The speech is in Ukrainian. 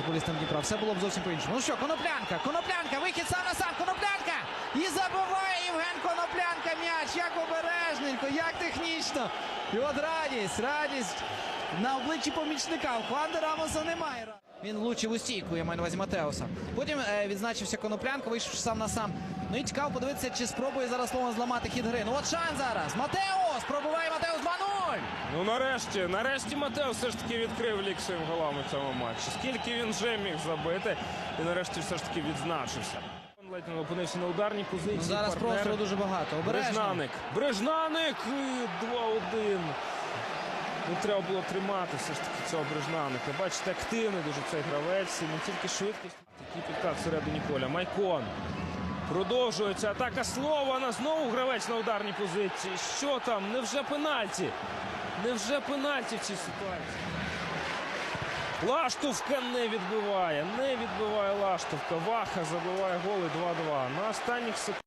футболістам Дніпра. Все було б зовсім по-іншому. Ну що, коноплянка, коноплянка, вихід сам на сам, коноплянка! І забиває Євген Коноплянка м'яч. Як обережненько, як технічно. І от радість, радість на обличчі помічника. У Хуанде Рамоса немає. Він влучив у стійку, я маю на увазі Матеуса. Потім е, відзначився коноплянка, вийшовши сам на сам. Ну і цікаво подивитися, чи спробує зараз слово зламати хід гри. Ну от шанс зараз. Матеус! Пробуває Матеус 2-0! Ну нарешті, нарешті Матео все ж таки відкрив лік своїм голам у цьому матчі. Скільки він вже міг забити, і нарешті все ж таки відзначився. Ледь не опинився на ударній позиції. Ну, зараз партнер простору дуже багато. Обережно. Брежнаник. Брежнаник! 2-1. Ну, треба було тримати все ж таки цього Брежнаника. Бачите, активний дуже цей гравець. Не тільки швидкість. Такий підкат всередині поля. Майкон. Продовжується атака Слована. Знову гравець на ударній позиції. Що там? Невже пенальті? Невже пенальті в цій ситуації? Лаштовка не відбиває. Не відбиває Лаштовка. Ваха забиває голи 2-2. На останніх секундах.